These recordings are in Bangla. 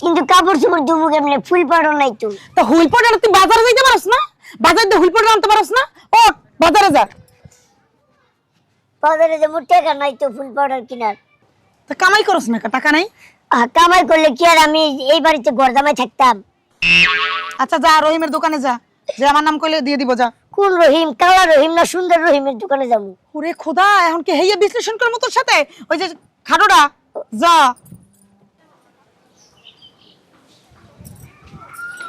কিন্তু কাপড় চোপড় দুমু কেমনে? ফুল পাড়ো নাই তো। তা পাউডার তুই বাজারে যাইতে পারস না? বাজার দিয়ে পাউডার আনতে পারস না? ও বাজারে যা। বাজারে যে টাকা নাই তো ফুল পাউডার কিনার। তা কামাই করস না টাকা নাই? আহ, কামাই করলে কি আর আমি এই বাড়িতে গরদামাই থাকতাম? আচ্ছা যা রহিমের দোকানে যা। যে আমার নাম কইলে দিয়ে দিব যা। কোন রহিম? কালা রহিম না সুন্দর রহিমের দোকানে যাব? ওরে খোদা এখন কি হেইয়া বিশ্লেষণ করব তোর সাথে? ওই যে খাটোটা যা।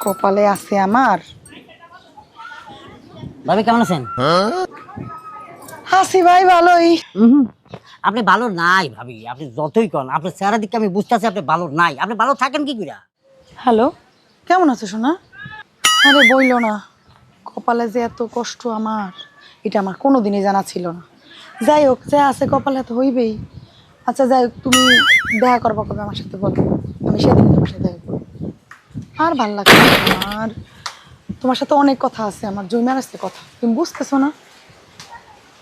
কপালে আছে আমার। ভাবি কেমন আছেন? হাসি ভাই ভালোই। আপনি ভালো নাই ভাবি আপনি যতই কন আপনার চেহারা দিকে আমি বুঝতেছি আপনি ভালো নাই। আপনি ভালো থাকেন কি কইরা? হ্যালো কেমন আছো সোনা? আরে বইলো না কপালে যে এত কষ্ট আমার এটা আমার কোনোদিনই জানা ছিল না। যাই হোক যা আছে কপালে তো হইবেই। আচ্ছা যাই হোক তুমি দেখা করব কবে আমার সাথে বলো। আমি সেদিন তোমার সাথে আর ভালো লাগছে আর তোমার। সাথে অনেক কথা আছে আমার জমিয়ার আসতে কথা। তুমি বুঝতেছো না?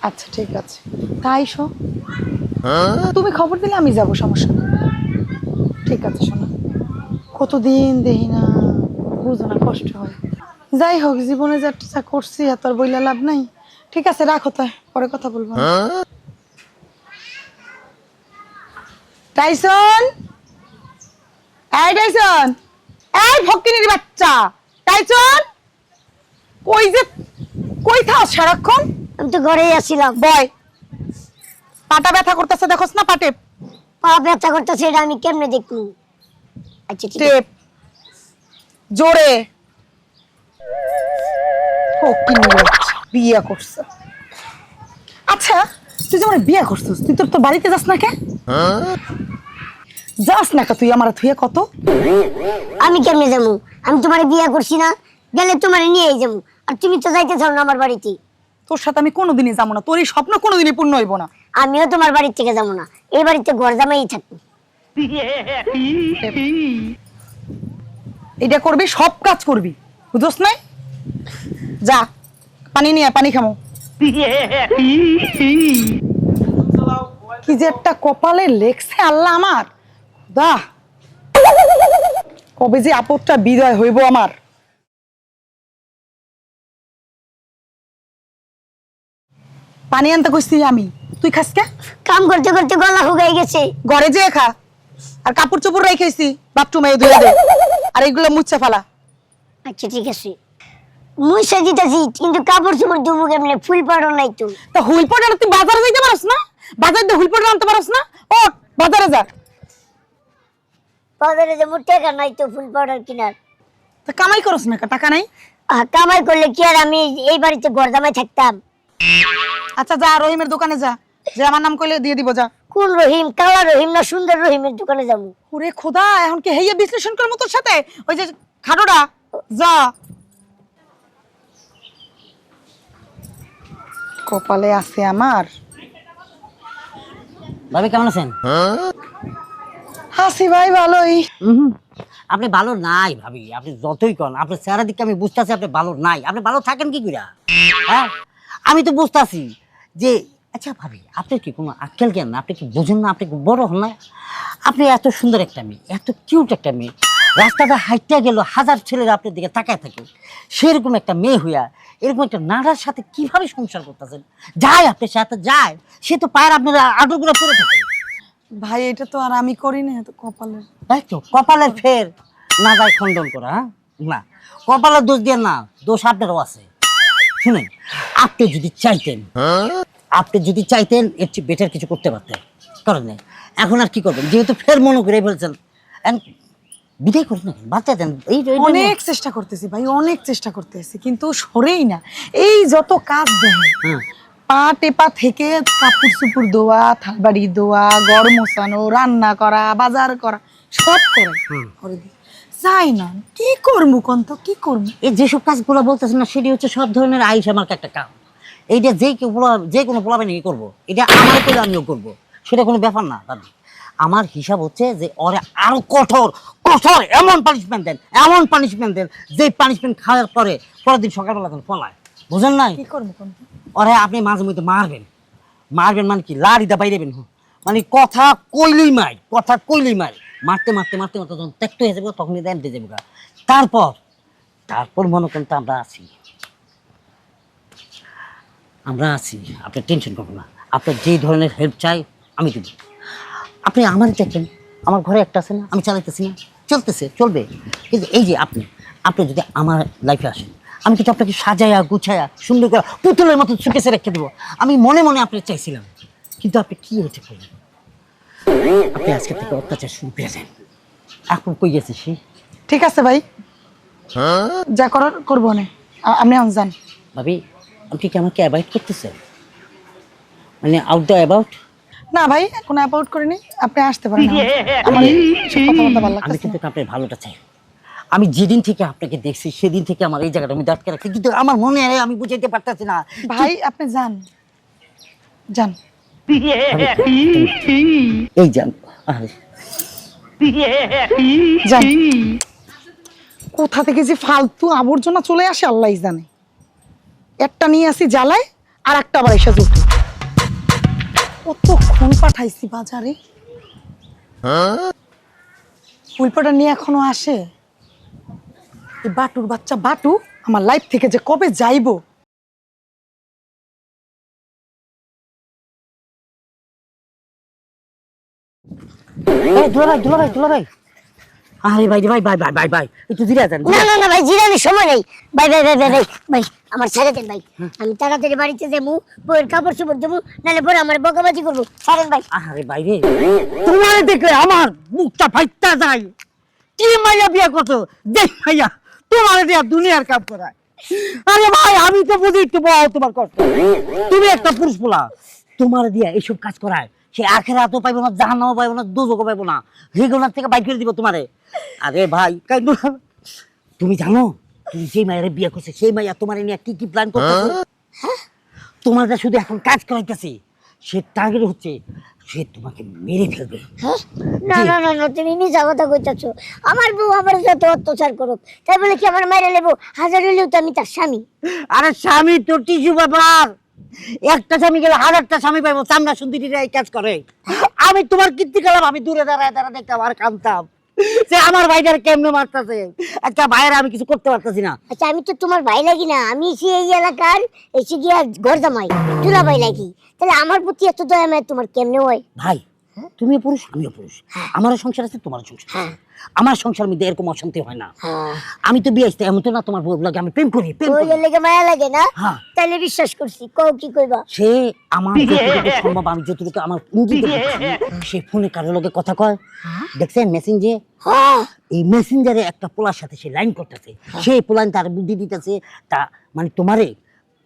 আচ্ছা ঠিক আছে। তাই শো তুমি খবর দিলে আমি যাব সমস্যা নেই। ঠিক আছে শোনা। কতদিন দেখি না বুঝো না কষ্ট হয়। যাই হোক জীবনে যা যা করছি এত আর বইলা লাভ নাই। ঠিক আছে রাখো তাই পরে কথা বলব। টাইসন? এই টাইসন! এই ভক্তিনির বাচ্চা। টাইসন কই যে কই থাস সারাক্ষণ? আমি তো ঘরেই আসছিলাম বয় পাটা ব্যথা করতেছে দেখোস না পাটে? পা ব্যথা করতেছে এটা আমি কেমনে দেখব? আচ্ছা ঠিক টেপ। জোরে। বাচ্চা, বিয়ে করছে। আচ্ছা তুই যেমন বিয়ে করছিস তুই তোর তোর বাড়িতে যাস না কে? যাস না তুই আমার থুয়ে কত? আমি কেমনে যাব? আমি তোমার বিয়ে করছি না গেলে তোমার নিয়েই যাব। আর তুমি তো যাইতে চাও না আমার বাড়িতে। তোর সাথে আমি কোনোদিনই যাব না তোর এই স্বপ্ন কোনোদিনই পূর্ণ হইব না। আমিও তোমার বাড়ির থেকে যাব না এই বাড়িতে গরদামাই থাকব। এটা করবি সব কাজ করবি বুঝোস নাই? যা পানি নিয়ে পানি খামো। কি যে একটা কপালে লেখছে আল্লাহ আমার। দা কবে যে আপদটা বিদায় হইব আমার। পানি আনতে কইছি আমি। তুই খাস কে? কাম করতে করতে গলা শুকাই গেছে। ঘরে যেয়ে খা। আর কাপড় চোপড় রেখেছি বাথরুমে ধুয়ে দে। আর এগুলো মুচ্ছে ফেলা। আচ্ছা ঠিক আছে। মুই সাজিতাছি কিন্তু কাপড় চোপড় দুমু কেমনে? ফুল পাড়ো নাই তো। তা হুইল পাউডার তুই বাজারে যাইতে পারস না? বাজার দিয়ে হুইল পাউডার আনতে পারস না? ও বাজারে যা। বাজারে যে মোট টাকা নাই তো ফুল পাউডার কিনার। তা কামাই করস না টাকা নাই? কামাই করলে কি আর আমি এই বাড়িতে গরদামাই থাকতাম? আচ্ছা যা রহিমের দোকানে যা। যে আমার নাম কইলে দিয়ে দিব যা। কোন রহিম? কালা রহিম না সুন্দর রহিমের দোকানে যাব? ওরে খোদা এখন কি হেইয়া বিশ্লেষণ করব তোর সাথে? ওই যে খাটোটা যা। কপালে আছে আমার। ভাবি কেমন আছেন? ভাই ভালোই। আপনি ভালো নাই ভাবি, আপনি যতই কন আপনার চেহারা দিকে আমি বুঝতেছি আপনি ভালো নাই। আপনি ভালো থাকেন কি কইরা? হ্যাঁ? আমি তো বুঝতেছি যে আচ্ছা ভাবি আপনার কি কোনো আক্কেল জ্ঞান না? আপনি কি বোঝেন না? আপনি কি বড় হন না? আপনি এত সুন্দর একটা মেয়ে, এত কিউট একটা মেয়ে। রাস্তাটা হাইটটা গেল, হাজার ছেলেরা আপনার দিকে তাকায় থাকে। সেরকম একটা মেয়ে হইয়া, এরকম একটা নাড়ার সাথে কীভাবে সংসার করতেছেন? যায় আপনার সাথে, যায়। সে তো পায়ের আপনার আডুগুলো পড়ে থাকে। ভাই এটা তো আর আমি করি না তো কপালের। তাই তো? কপালের ফের না যায় খণ্ডন করা হ্যাঁ? না। কপালের দোষ দিয়ে না দোষ আপনারও আছে। শুনেন আপনি যদি চাইতেন আপনি যদি চাইতেন এর চেয়ে বেটার কিছু করতে পারতেন। করেন এখন আর কি করবেন? যেহেতু ফের মনে করে ফেলছেন। বিদায় করুন না বাচ্চা দেন। এই অনেক চেষ্টা করতেছি ভাই অনেক চেষ্টা করতেছি কিন্তু সরেই না। এই যত কাজ দেয় হ্যাঁ পা টেপা থেকে কাপড় চুপুর ধোয়া থালবাড়ি ধোয়া গড় মোছানো রান্না করা বাজার করা সব করে। করে দিই। যাই না কি করব কন্ত কি করব? এই যেসব কাজগুলো বলতেছেন না সেটি হচ্ছে সব ধরনের আইস আমার একটা কাম। এইটা যে কেউ যে কোনো করব। এটা আমার করে আমিও করব। সেটা কোনো ব্যাপার না দাদি। আমার হিসাব হচ্ছে যে ওরে আরও কঠোর কঠোর এমন পানিশমেন্ট দেন এমন পানিশমেন্ট দেন যে পানিশমেন্ট খাওয়ার পরে পরের দিন সকালবেলা তখন পলায়। বুঝেন নাই? কি করব ওরে আপনি মাঝে মধ্যে মারবেন। মারবেন মানে কি? লাড়িটা বাইরেবেন মানে কথা কইলেই মাই কথা কইলেই মার। মারতে মারতে মারতে মারতে যখন ত্যাক্ত হয়ে যাব, তখনই দেন দিয়ে যাব তারপর তারপর মনে করেন তো আমরা আছি। আমরা আছি, আপনি টেনশন করব না। আপনার যে ধরনের হেল্প চাই, আমি দেবো। আপনি আমার দেখেন, আমার ঘরে একটা আছে না, আমি চালাইতেছি না। চলতেছে, চলবে। কিন্তু এই যে আপনি আপনি যদি আমার লাইফে আসেন আমি কিন্তু আপনাকে সাজায়া গুছায়া সুন্দর করে পুতুলের মতো সুকেসে রেখে দেবো। আমি মনে মনে আপনি চাইছিলাম কিন্তু আপনি কি হয়েছে করলেন আপনি আজকে থেকে অত্যাচার শুরু করে দেন। এখন কই গেছে সে? ঠিক আছে ভাই। যা করার করব না আপনি এখন যান। ভাবি আপনি কি আমাকে অ্যাভয়েড করতেছেন? মানে আউট দ্য অ্যাবাউট না ভাই কোনো অ্যাপাউট করিনি। আপনি আসতে পারেন আমার ভালো কিন্তু আপনার ভালোটা চাই। আমি যেদিন থেকে আপনাকে দেখছি সেদিন থেকে আমার এই জায়গাটা আমি দাঁড়কে রাখছি। কিন্তু আমার মনে হয় আমি বুঝাইতে পারতেছি না। ভাই আপনি যান। যান। এই যান। যান। কোথা থেকে যে ফালতু আবর্জনা চলে আসে আল্লাহ জানে। একটা নিয়ে আসি জ্বালায় আর একটা আবার এসে জুটে কতক্ষণ পাঠাইছি বাজারে? ফুলপাটা নিয়ে এখনও আসে? এই বাটুর বাচ্চা বাটু আমার লাইফ থেকে যে কবে যাইবো? এই ভাই ভাই দুলা ভাই। আরে ভাই রে ভাই বাই বাই বাই বাই একটু ধীরে যান না না না ভাই জিরানির সময় নেই। ভাই ভাই ভাই ভাই ভাই ভাই আমার ছেড়ে দেন ভাই। আমি তাড়াতাড়ি বাড়িতে যাব বইয়ের কাপড় চোপড় দেবো নাহলে পরে আমার বকাবাজি করব। ছাড়েন ভাই। আরে ভাই রে। তোমার দেখলে আমার মুখটা ফাইটটা যায়। কি মাইয়া বিয়া করছ? দেখ তোমার দিয়া দুনিয়ার কাম করায়। আরে ভাই আমি তো বুঝি তোমার কষ্ট। তুমি একটা পুরুষ পোলা তোমার দিয়া এইসব কাজ করায়। সে আখের হাতও পাইবো না পাইবো না দুজকও পাইবো না। থেকে বাইক করে দিব তোমারে। আরে ভাই তুমি জানো তুমি যে মায়ের বিয়ে করছে সেই মাইয়া তোমার নিয়ে কি কি প্ল্যান করতেছে? তোমার যা শুধু এখন কাজ করাইতেছে সে টার্গেট হচ্ছে সে তোমাকে মেরে ফেলবে। হ্যাঁ? না না না না তুমি মিছা কথা কইতাছো। আমার বউ আমার যত অত্যাচার করুক তাই বলে কি আমার মেরে নেব হাজার হলেও তো আমি তার স্বামী। আরে স্বামী তো টিসু ব্যাপার একটা স্বামী গেলে হাজারটা স্বামী পাইবো চামড়া সুন্দরীরা এই কাজ করে। আমি তোমার কীর্তি গেলাম আমি দূরে দাঁড়ায় দাঁড়ায় দেখতাম আর কামতাম সে আমার ভাইটার কেমনে মারতেছে? একটা ভাইয়ের আমি কিছু করতে পারতেছি না। আচ্ছা আমি তো তোমার ভাই লাগি না। আমি এসে এই এলাকার এসে গিয়া ঘর জামাই। তুলা ভাই লাগি। তাহলে আমার প্রতি এত দয়া মায় তোমার কেমনে হয়? ভাই তুমিও পুরুষ আমিও পুরুষ। আমারও সংসার আছে তোমারও সংসার আমার সংসার মধ্যে এরকম অশান্তি হয় না। হ্যাঁ। আমি তো বিয়ে আসতে এমন তো না তোমার বউ লাগে আমি প্রেম করি প্রেম করি। লেগে মায়া লাগে না? হ্যাঁ। তাহলে বিশ্বাস করছি কও কি কইবা? সে আমার সম্ভব আমি যতটুকু আমার সে ফোনে কারোর লগে কথা কয়। দেখছেন মেসেঞ্জে হ্যাঁ। এই মেসেঞ্জারে একটা পোলার সাথে সে লাইন করতেছে। সেই পোলাইন তার বুদ্ধি দিতেছে তা মানে তোমারে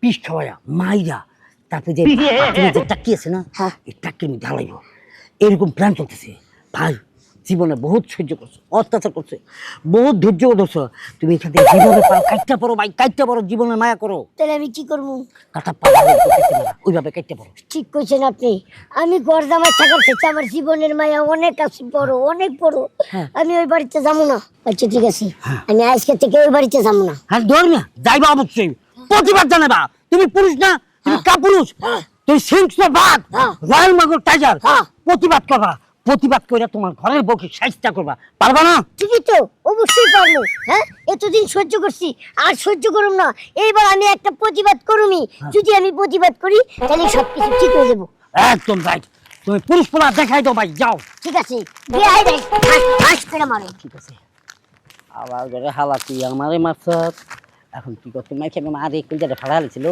পিস খাওয়ায়া মাইরা তারপর যে টাকি আছে না হ্যাঁ। এই টাকির মধ্যে এরকম প্ল্যান চলতেছে। ভাই জীবনে বহুত সহ্য করছ অত্যাচার করছে বহুত ধৈর্য ধরছো। তুমি এখান থেকে যেভাবে পারো কাটতে পারো ভাই কাটতে পারো জীবনের মায়া করো। তাহলে আমি কি করব? কাটা পারো ওইভাবে কাটতে পারো। ঠিক কইছেন আপনি। আমি ঘর জামাই থাকার থেকে আমার জীবনের মায়া অনেক আছে বড় অনেক বড়। হ্যাঁ। আমি ওই বাড়িতে যাব না। আচ্ছা ঠিক আছে। আমি আজকে থেকে ওই বাড়িতে যাব না। হ্যাঁ ধর্মিয়া যাইবা অবশ্যই। প্রতিবাদ জানাবা। তুমি পুরুষ না তুমি কাপুরুষ। তুমি সিংস্র বাঘ হ্যাঁ। রয়্যাল মাগর টাইগার। হ্যাঁ। প্রতিবাদ করবা প্রতিবাদ করে তোমার ঘরের বউকে সাহিত্যা করবা। পারবা না? ঠিকই তো অবশ্যই পারব। হ্যাঁ এতদিন সহ্য করছি আর সহ্য করুম না। এইবার আমি একটা প্রতিবাদ করুমি যদি আমি প্রতিবাদ করি তাহলে সবকিছু ঠিক হয়ে যাব। একদম রাইট তুমি পুরুষ পোলা দেখাই দাও ভাই যাও। ঠিক আছে রে, করে মারো। ঠিক আছে। আবার ঘরে হালাতি আমারে মাছ এখন কি করতে মাই খেয়ে মারে কুলজাটা ফাড়া হালিছিল।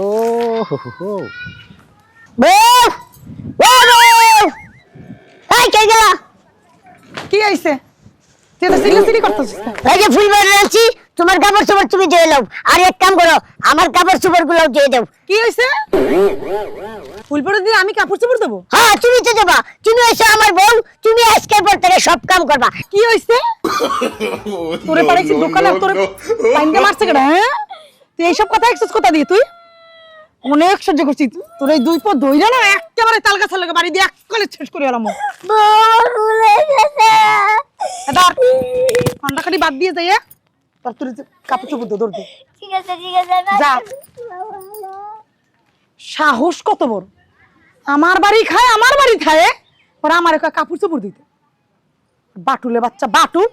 হো হো হো কে গেলা? কি আইছে তুই এটা সিলি সিলি করতেছিস এই যে ফুল বাড়ি আনছি তোমার কাপড় চোপড় তুমি দিয়ে নাও। আর এক কাম করো আমার কাপড় চোপড়গুলো দিয়ে দাও কি হয়েছে ফুল পরে দিয়ে আমি কাপড় চোপড় দেবো? হ্যাঁ তুমি তো দেবা। তুমি এসে আমার বউ তুমি আজকের পর থেকে সব কাম করবা। কি হয়েছে তোরে পারেছি দোকান আর তোরে পাইনকে মারছে কেডা হ্যাঁ? তুই এইসব কথা এক্সেস কথা দিয়ে তুই? অনেক সহ্য করছি। তোর এই দুই পর দইরা না একেবারে তাল গাছের লাগে বাড়ি দিয়ে এককালে শেষ করে এলাম। খালি বাদ দিয়ে যাই তার তোর কাপড় চোপড় দে দৌড় দে। ঠিক আছে ঠিক আছে যা। সাহস কত বড়। আমার বাড়ি খায় আমার বাড়ি খায় ওরা আমার কাপড় চোপড় দিতে। বাটুলে বাচ্চা বাটুল।